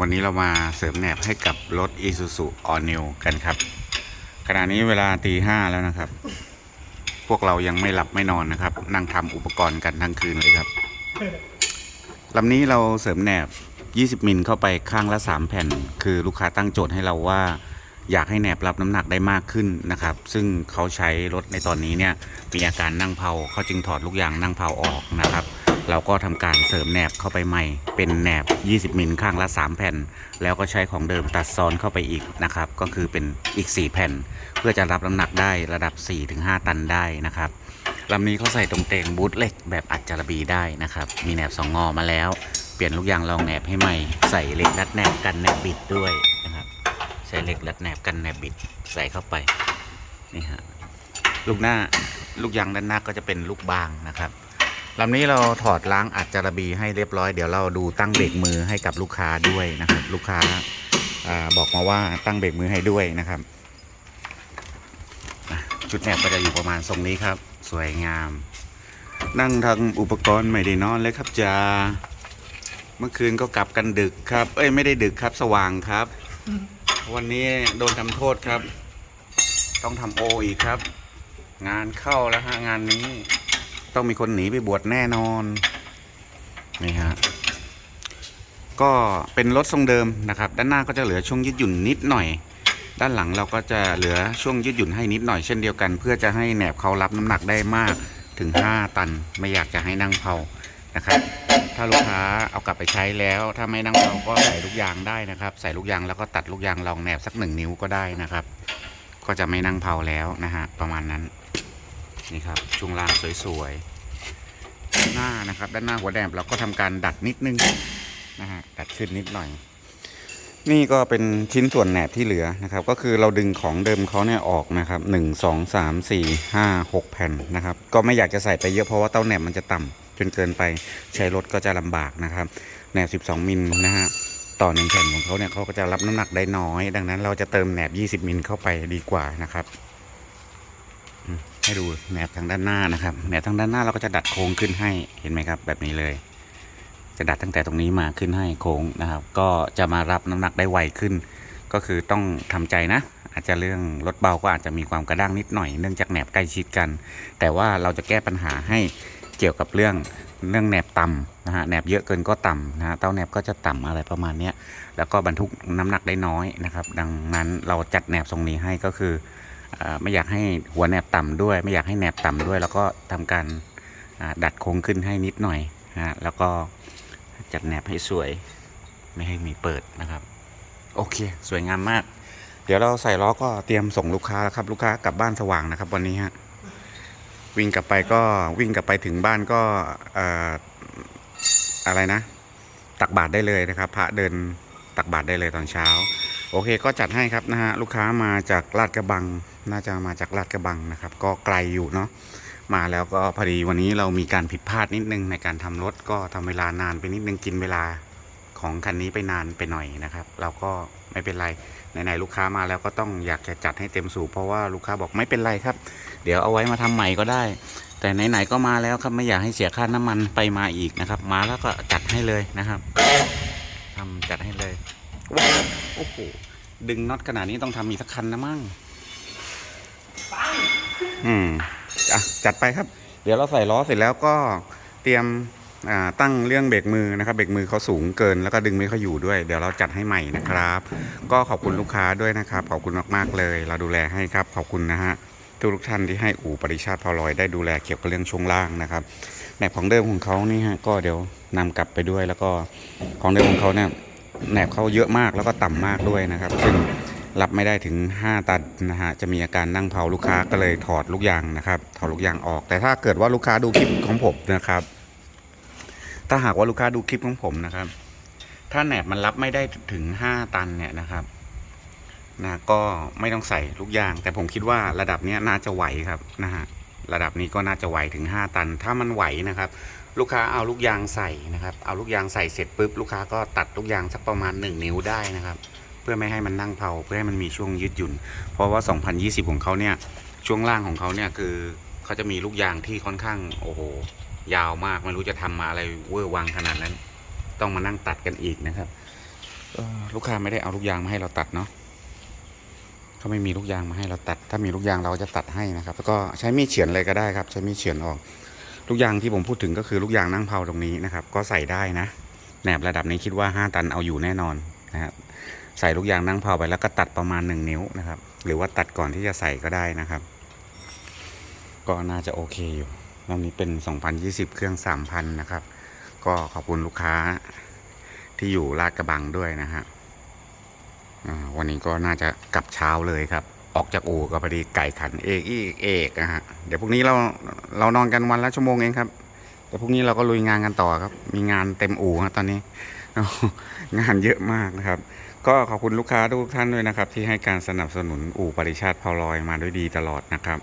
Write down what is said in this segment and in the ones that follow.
วันนี้เรามาเสริมแหนบให้กับรถ Isuzu All New กันครับ ขณะนี้เวลาตีห้าแล้วนะครับ พวกเรายังไม่หลับไม่นอนนะครับ นั่งทำอุปกรณ์กันทั้งคืนเลยครับลำนี้เราเสริมแหนบ 20 มิลเข้าไปข้างละ 3 แผ่น คือลูกค้าตั้งโจทย์ให้เราว่า อยากให้แหนบรับน้ำหนักได้มากขึ้นนะครับ ซึ่งเขาใช้รถในตอนนี้เนี่ยมีอาการนั่งเผาเขาจึงถอดลูกยางนั่งเผาออกนะครับ เราก็ทำการเสริมแหนบเข้าไปใหม่ เป็นแหนบ 20 มิลข้างละ 3 แผ่น แล้วก็ใช้ของเดิมตัดซ้อนเข้าไปอีกนะครับ ก็คือเป็นอีก 4 แผ่น เพื่อจะรับน้ำหนักได้ระดับ 4-5 ตันได้นะครับลำนี้เขาใส่ตรงเตงบูทเหล็กแบบอัดจารบีได้นะครับ มีแหนบสองงอมาแล้ว เปลี่ยนลูกยางรองแหนบให้ใหม่ ใส่เหล็กรัดแหนบกันแหนบบิดด้วยนะครับใช้เหล็กรัดแหนบกันแหนบบิดใส่เข้าไป นี่ฮะ ลูกหน้าลูกยางด้านหน้าก็จะเป็นลูกบางนะครับ ลำนี้เราถอดล้างอัดจารบีให้เรียบร้อยเดี๋ยวเราดูตั้งเบรกมือให้กับลูกค้าด้วยนะครับ ลูกค้าอาบอกมาว่าตั้งเบรกมือให้ด้วยนะครับชุดแหนบก็จะอยู่ประมาณทรงนี้ครับ สวยงาม นั่งทำอุปกรณ์ไม่ได้นอนเลยครับจ้าเมื่อคืนก็กลับกันดึกครับ เอ้ยไม่ได้ดึกครับ สว่างครับ วันนี้โดนทำโทษครับ ต้องทำโออีกครับ งานเข้าแล้วฮะงานนี้ ต้องมีคนหนีไปบวชแน่นอนนี่ฮะก็เป็นรถทรงเดิมนะครับ ด้านหน้าก็จะเหลือช่วงยืดหยุ่นนิดหน่อย ด้านหลังเราก็จะเหลือช่วงยืดหยุ่นให้นิดหน่อยเช่นเดียวกัน เพื่อจะให้แหนบเขารับน้ำหนักได้มากถึง 5 ตัน ไม่อยากจะให้นั่งเผานะครับ ถ้าลูกค้าเอากลับไปใช้แล้ว ถ้าไม่นั่งเผาก็ใส่ลูกยางได้นะครับ ใส่ลูกยางแล้วก็ตัดลูกยางรองแหนบสักหนึ่งนิ้วก็ได้นะครับ ก็จะไม่นั่งเผาแล้วนะฮะประมาณนั้น นี่ครับช่วงล่างสวยๆหน้านะครับ ด้านหน้าหัวแดมเราก็ทำการดัดนิดนึงนะฮะดัดขึ้นนิดหน่อย นี่ก็เป็นชิ้นส่วนแหนบที่เหลือนะครับ ก็คือเราดึงของเดิมเขาเนี่ยออกนะครับหนึ่งสองสามสี่ห้าหกแผ่นนะครับ ก็ไม่อยากจะใส่ไปเยอะเพราะว่าเต้าแหนบมันจะต่ำจนเกินไปใช้รถก็จะลำบากนะครับแหนบ 12 มิลนะฮะต่อหนึ่งแผ่นของเขาเนี่ยเขาก็จะรับน้ำหนักได้น้อย ดังนั้นเราจะเติมแหนบ 20 มิลเข้าไปดีกว่านะครับ ให้ดูแหนบทางด้านหน้านะครับแหนบทางด้านหน้าเราก็จะดัดโค้งขึ้นให้เห็นไหมครับ แบบนี้เลย จะดัดตั้งแต่ตรงนี้มาขึ้นให้โค้งนะครับ ก็จะมารับน้ำหนักได้ไวขึ้น ก็คือต้องทำใจนะ อาจจะเรื่องรถเบาก็อาจจะมีความกระด้างนิดหน่อยเนื่องจากแหนบใกล้ชิดกัน แต่ว่าเราจะแก้ปัญหาให้ เกี่ยวกับเรื่องเรื่องแหนบต่ำนะฮะแหนบเยอะเกินก็ต่ำนะฮะเต้าแหนบก็จะต่ำอะไรประมาณนี้แล้วก็บรรทุกน้ำหนักได้น้อยนะครับ ดังนั้นเราจัดแหนบทรงนี้ให้ก็คืออไม่อยากให้หัวแหนบต่ำด้วย ไม่อยากให้แหนบต่ำด้วย แล้วก็ทำการดัดโค้งขึ้นให้นิดหน่อยนะฮะแล้วก็จัดแหนบให้สวยไม่ให้มีเปิดนะครับ โอเค สวยงามมาก เดี๋ยวเราใส่ล้อก็เตรียมส่งลูกค้าแล้วครับ ลูกค้ากลับบ้านสว่างนะครับวันนี้ฮะ วิ่งกลับไปก็วิ่งกลับไปถึงบ้านก็ออะไรนะ ตักบาตรได้เลยนะครับ พระเดินตักบาตรได้เลยตอนเช้า โอเคก็จัดให้ครับนะฮะลูกค้ามาจากลาดกระบัง น่าจะมาจากลาดกระบังนะครับ ก็ไกลอยู่เนาะมาแล้วก็พอดีวันนี้เรามีการผิดพลาดนิดนึงในการทำรถก็ทำเวลานานไปนิดนึงกินเวลาของคันนี้ไปนานไปหน่อยนะครับ เราก็ ไม่เป็นไรไหนๆลูกค้ามาแล้วก็ต้องอยากจะจัดให้เต็มสูบเพราะว่าลูกค้าบอกไม่เป็นไรครับ เดี๋ยวเอาไว้มาทำใหม่ก็ได้ แต่ไหนๆก็มาแล้วครับไม่อยากให้เสียค่าน้ำมันไปมาอีกนะครับ มาแล้วก็จัดให้เลยนะครับทำจัดให้เลยว้าวโอ้โหดึงน็อตขนาดนี้ต้องทำอีกสักคันนะมั่งอืมอะจัดไปครับ เดี๋ยวเราใส่ล้อเสร็จแล้วก็เตรียม ตั้งเรื่องเบรกมือนะครับเบรกมือเขาสูงเกิน แล้วก็ดึงไม่เขาอยู่ด้วย เดี๋ยวเราจัดให้ใหม่นะครับ ก็ขอบคุณลูกค้าด้วยนะครับ ขอบคุณมากๆเลย เราดูแลให้ครับขอบคุณนะฮะทุกท่านที่ให้อู่ปริชาติพอลอยได้ดูแลเกี่ยวกับเรื่องช่วงล่างนะครับแหนบของเดิมของเขานี่ฮะก็เดี๋ยวนำกลับไปด้วย แล้วก็ของเดิมของเขาเนี่ยแหนบเขาเยอะมากแล้วก็ต่ำมากด้วยนะครับ ซึ่งรับไม่ได้ถึง 5 ตันนะฮะจะมีอาการนั่งเผาลูกค้าก็เลยถอดลูกยางนะครับถอดลูกยางออก แต่ถ้าเกิดว่าลูกค้าดูคลิปของผมนะครับ ถ้าหากว่าลูกค้าดูคลิปของผมนะครับ ถ้าแหนบมันรับไม่ได้ถึง5ตันเนี่ยนะครับนะก็ไม่ต้องใส่ลูกยาง แต่ผมคิดว่าระดับนี้น่าจะไหวครับนะฮะระดับนี้ก็น่าจะไหวถึง 5 ตัน ถ้ามันไหวนะครับ ลูกค้าเอาลูกยางใส่นะครับ เอาลูกยางใส่เสร็จปุ๊บลูกค้าก็ตัดลูกยางสักประมาณ 1 นิ้วได้นะครับ เพื่อไม่ให้มันนั่งเผาเพื่อให้มันมีช่วงยืดหยุ่น เพราะว่า 2020 ของเขาเนี่ยช่วงล่างของเขาเนี่ยคือเขาจะมีลูกยางที่ค่อนข้างโอ้โห ยาวมากไม่รู้จะทำมาอะไรเวอร์วังขนาดนั้น ต้องมานั่งตัดกันอีกนะครับลูกค้าไม่ได้เอาลูกยางมาให้เราตัดเนาะเขาไม่มีลูกยางมาให้เราตัด ถ้ามีลูกยางเราจะตัดให้นะครับ แล้วก็ใช้มีดเฉือนเลยก็ได้ครับ ใช้มีดเฉือนออก ลูกยางที่ผมพูดถึงก็คือลูกยางนั่งเผาตรงนี้นะครับ ก็ใส่ได้นะแหนบระดับนี้คิดว่า 5 ตันเอาอยู่แน่นอนนะครับใส่ลูกยางนั่งเผาไปแล้วก็ตัดประมาณ 1 นิ้วนะครับ หรือว่าตัดก่อนที่จะใส่ก็ได้นะครับ ก็น่าจะโอเคอยู่ รอบนี้เป็น 2020 เครื่อง 3,000 นะครับ ก็ขอบคุณลูกค้าที่อยู่ลาดกระบังด้วยนะฮะวันนี้ก็น่าจะกลับเช้าเลยครับ ออกจากอู่ก็พอดีไก่ขันเอกอีกเอกนะฮะ เดี๋ยวพรุ่งนี้เราเรานอนกันวันละชั่วโมงเองครับ แต่พรุ่งนี้เราก็ลุยงานกันต่อครับ มีงานเต็มอู่ครับตอนนี้ งานเยอะมากนะครับ ก็ขอบคุณลูกค้าทุกท่านด้วยนะครับ ที่ให้การสนับสนุนอู่ปริชาติพาวลอยมาด้วยดีตลอดนะครับ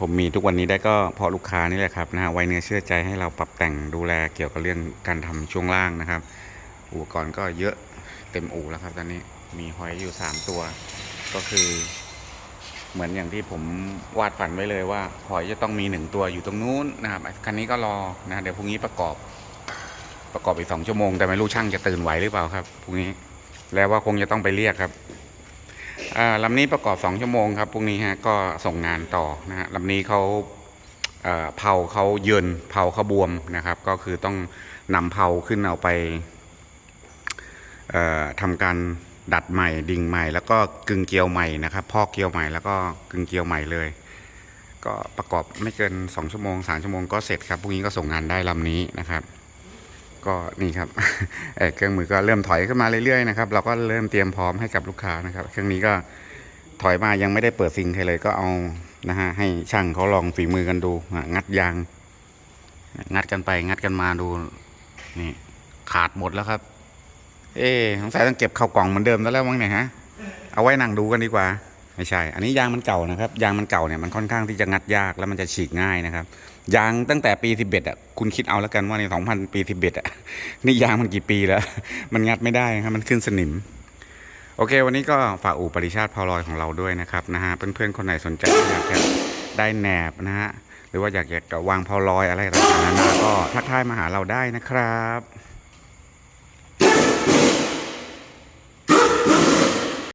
ผมมีทุกวันนี้ได้ก็เพราะลูกค้านี่แหละครับนะฮะไว้เนื้อเชื่อใจให้เราปรับแต่งดูแลเกี่ยวกับเรื่องการทำช่วงล่างนะครับ อุปกรณ์ก็เยอะเต็มอู่แล้วครับตอนนี้มีหอยอยู่ 3 ตัว ก็คือ เหมือนอย่างที่ผมวาดฝันไว้เลยว่าหอยจะต้องมีหนึ่งตัวอยู่ตรงนู้นนะครับคันนี้ก็รอนะเดี๋ยวพรุ่งนี้ประกอบ ประกอบอีกสองชั่วโมง แต่ไม่รู้ช่างจะตื่นไหวหรือเปล่าครับพรุ่งนี้แล้วว่าคงจะต้องไปเรียกครับ ลำนี้ประกอบ 2 ชั่วโมงครับพรุ่งนี้ฮะก็ส่งงานต่อนะฮะลำนี้เขาเผาเขาเยินเผาเขาบวมนะครับ ก็คือต้องนำเผาขึ้นเอาไปทำการดัดใหม่ดิ่งใหม่ แล้วก็กึงเกลียวใหม่นะครับพอกเกลียวใหม่แล้วก็กึงเกลียวใหม่เลย ก็ประกอบไม่เกิน 2 ชั่วโมง3ชั่วโมงก็เสร็จครับพรุ่งนี้ก็ส่งงานได้ลำนี้นะครับ ก็นี่ครับเครื่องมือก็เริ่มถอยขึ้นมาเรื่อยๆนะครับเราก็เริ่มเตรียมพร้อมให้กับลูกค้านะครับ เครื่องนี้ก็ถอยมายังไม่ได้เปิดซิงใครเลยก็เอานะฮะให้ช่างเขาลองฝีมือกันดูงัดยาง งัดกันไปงัดกันมาดูนี่ขาดหมดแล้วครับ เอ๊สงสัยต้องเก็บเข้ากล่องเหมือนเดิมแล้วแล้วมั้งเนี่ยฮะเอาไว้นั่งดูกันดีกว่า ไม่ใช่ อันนี้ยางมันเก่านะครับ ยางมันเก่าเนี่ยมันค่อนข้างที่จะงัดยากแล้วมันจะฉีกง่ายนะครับ ยางตั้งแต่ปี 11อะคุณคิดเอาแล้วกันว่าใน 2000 ปี 11อะนี่ยางมันกี่ปีแล้ว มันงัดไม่ได้ครับมันขึ้นสนิม โอเค วันนี้ก็ฝากอู่ปริชาติพาวลอยของเราด้วยนะครับนะฮะเพื่อนๆคนไหนสนใจอยากจะได้แหนบนะฮะหรือว่าอยากจะวางพาวลอยอะไรต่างๆนานก็ทักทายมาหาเราได้นะครับ